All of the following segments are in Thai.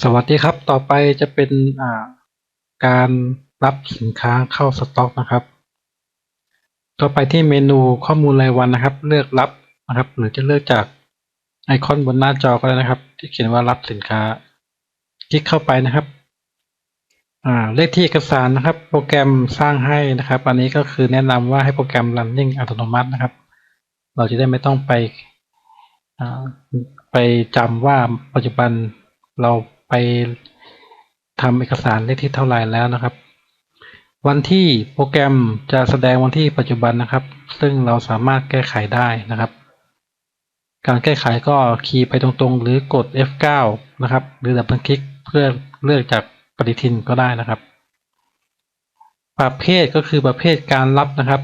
สวัสดีครับ ต่อไปจะเป็นอ่าการรับสินค้าเข้าสต็อกนะครับก็ไปที่เมนูข้อมูลรายวันนะครับ เลือกรับนะครับ หรือจะเลือกจากไอคอนบนหน้าจอก็ได้นะครับ ที่เขียนว่ารับสินค้า คลิกเข้าไปนะครับอ่าเลขที่เอกสารนะครับ โปรแกรมสร้างให้นะครับ อันนี้ก็คือแนะนำว่าให้โปรแกรม running อัตโนมัตินะครับ เราจะได้ไม่ต้องไปอ่าไปจำว่าปัจจุบันเรา ไปทำเอกสารเลขที่เท่าไหร่แล้วนะครับ วันที่โปรแกรมจะแสดงวันที่ปัจจุบันนะครับ ซึ่งเราสามารถแก้ไขได้นะครับ การแก้ไขก็คีย์ไปตรงๆ หรือกด F9 นะครับ หรือดับเบิลคลิกเพื่อเลือกจากปฏิทินก็ได้นะครับ ประเภทก็คือประเภทการรับนะครับ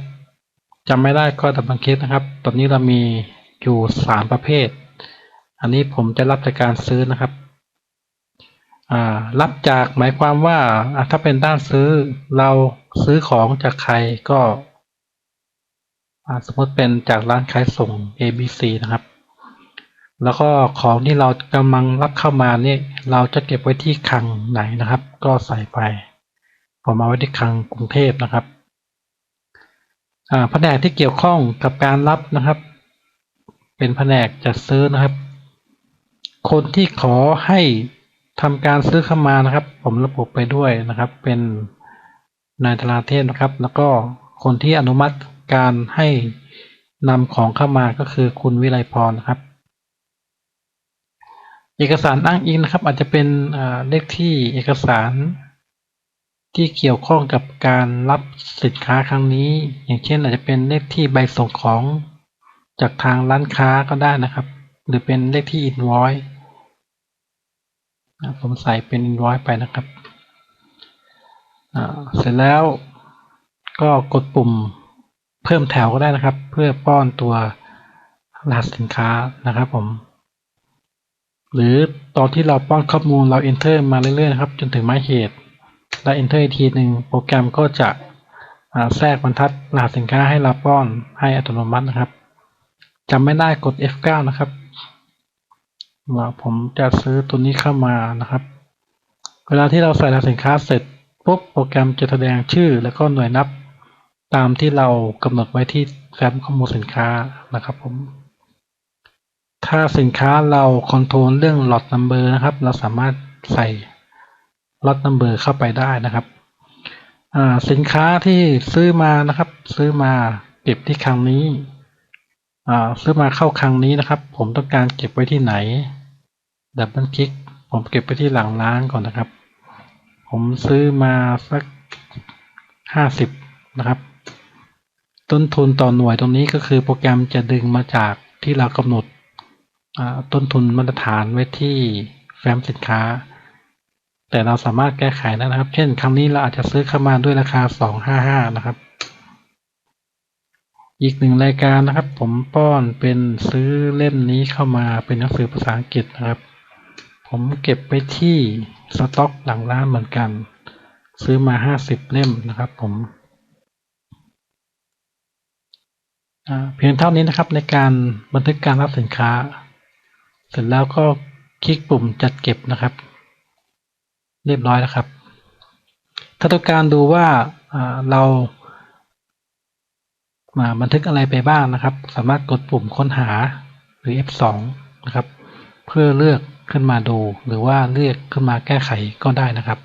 จำไม่ได้ก็ดับเบิลคลิกนะครับ ตอนนี้เรามีอยู่สามประเภท อันนี้ผมจะรับจากการซื้อนะครับ รับจากหมายความว่าถ้าเป็นด้านซื้อเราซื้อของจากใครก็สมมติเป็นจากร้านขายส่ง ABC นะครับ แล้วก็ของที่เรากำลังรับเข้ามาเนี่ยเราจะเก็บไว้ที่คลังไหนนะครับ ก็ใส่ไปผมเอาไว้ที่คลังกรุงเทพนะครับแผนกที่เกี่ยวข้องกับการรับนะครับ เป็นแผนกจัดซื้อนะครับ คนที่ขอให้ ทำการซื้อเข้ามานะครับ ผมระบุไปด้วยนะครับ เป็นนายธนาเทพนะครับ แล้วก็คนที่อนุมัติการให้นำของเข้ามาก็คือคุณวิไลพรนะครับ เอกสารอ้างอิงนะครับ อาจจะเป็นเลขที่เอกสารที่เกี่ยวข้องกับการรับสินค้าครั้งนี้ อย่างเช่น อาจจะเป็นเลขที่ใบส่งของจากทางร้านค้าก็ได้นะครับ หรือเป็นเลขที่ invoice นะ ผมใส่เป็น invoice ไปนะครับ เสร็จแล้วก็กดปุ่มเพิ่มแถวก็ได้นะครับ เพื่อป้อนตัวรหัสสินค้านะครับผม หรือตอนที่เราป้อนข้อมูลเรา enter มาเรื่อยๆนะครับ จนถึงหมายเหตุ และ enter อีกทีหนึ่งโปรแกรมก็จะแทรกบรรทัดรหัสสินค้าให้เราป้อนให้อัตโนมัตินะครับจำไม่ได้กด F9 นะครับ ว่าผมจะซื้อตัวนี้เข้ามานะครับ เวลาที่เราใส่รหัสสินค้าเสร็จปุ๊บโปรแกรมจะแสดงชื่อ แล้วก็หน่วยนับตามที่เรากำหนดไว้ที่แฟ้มข้อมูลสินค้านะครับผม ถ้าสินค้าเราคอนโทรลเรื่อง lot number นะครับ เราสามารถใส่ lot number เข้าไปได้นะครับ สินค้าที่ซื้อมานะครับ ซื้อมาเก็บที่คลังนี้ซื้อมาเข้าคลังนี้นะครับ ผมต้องการเก็บไว้ที่ไหน ดับเบิลคลิก ผมเก็บไปที่หลังร้านก่อนนะครับ ผมซื้อมาสักห้าสิบนะครับ ต้นทุนต่อหน่วยตรงนี้ก็คือโปรแกรมจะดึงมาจากที่เรากำหนดต้นทุนมาตรฐานไว้ที่แฟ้มสินค้า แต่เราสามารถแก้ไขได้นะครับ เช่น ครั้งนี้เราอาจจะซื้อเข้ามาด้วยราคาสองห้าห้านะครับ อีกหนึ่งรายการนะครับ ผมป้อนเป็นซื้อเล่มนี้เข้ามาเป็นหนังสือภาษาอังกฤษนะครับ ผมเก็บไปที่สต็อกหลังร้านเหมือนกัน ซื้อมาห้าสิบเล่มนะครับผมเพียงเท่านี้นะครับในการบันทึกการรับสินค้า เสร็จแล้วก็คลิกปุ่มจัดเก็บนะครับ เรียบร้อยแล้วครับ ถ้าต้องการดูว่าอ่าเรามาบันทึกอะไรไปบ้างนะครับ สามารถกดปุ่มค้นหาหรือ F2 นะครับ เพื่อเลือก ขึ้นมาดู หรือว่าเลือกขึ้นมาแก้ไขก็ได้นะครับ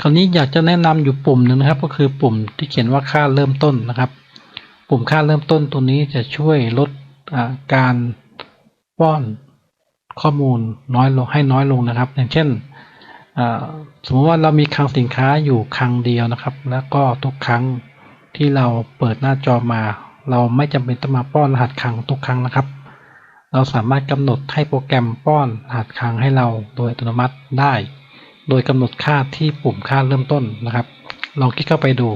คราวนี้อยากจะแนะนำอยู่ปุ่มหนึ่งนะครับ ก็คือปุ่มที่เขียนว่าค่าเริ่มต้นนะครับ ปุ่มค่าเริ่มต้นตัวนี้จะช่วยลดการป้อนข้อมูลน้อยลงให้น้อยลงนะครับ อย่างเช่นสมมติว่าเรามีคลังสินค้าอยู่คลังเดียวนะครับ แล้วก็ทุกครั้ง ที่เราเปิดหน้าจอมา เราไม่จำเป็นต้องมาป้อนรหัสคลังทุกครั้งนะครับ เราสามารถกำหนดให้โปรแกรมป้อนรหัสคลังให้เราโดยอัตโนมัติได้ โดยกำหนดค่าที่ปุ่มค่าเริ่มต้นนะครับ ลองคลิกเข้าไปดู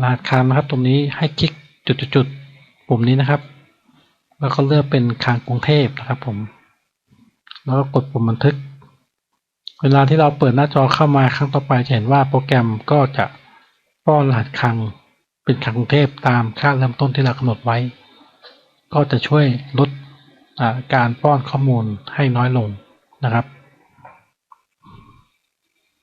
รหัสคลังนะครับ ตรงนี้ให้คลิกจุดๆปุ่มนี้นะครับ แล้วก็เลือกเป็นคลังกรุงเทพนะครับผม แล้วก็กดปุ่มบันทึก เวลาที่เราเปิดหน้าจอเข้ามาครั้งต่อไปจะเห็นว่าโปรแกรมก็จะ ป้อนรหัสคลังเป็นคลังกรุงเทพตามค่าเริ่มต้นที่เรากำหนดไว้ ก็จะช่วยลดการป้อนข้อมูลให้น้อยลงนะครับ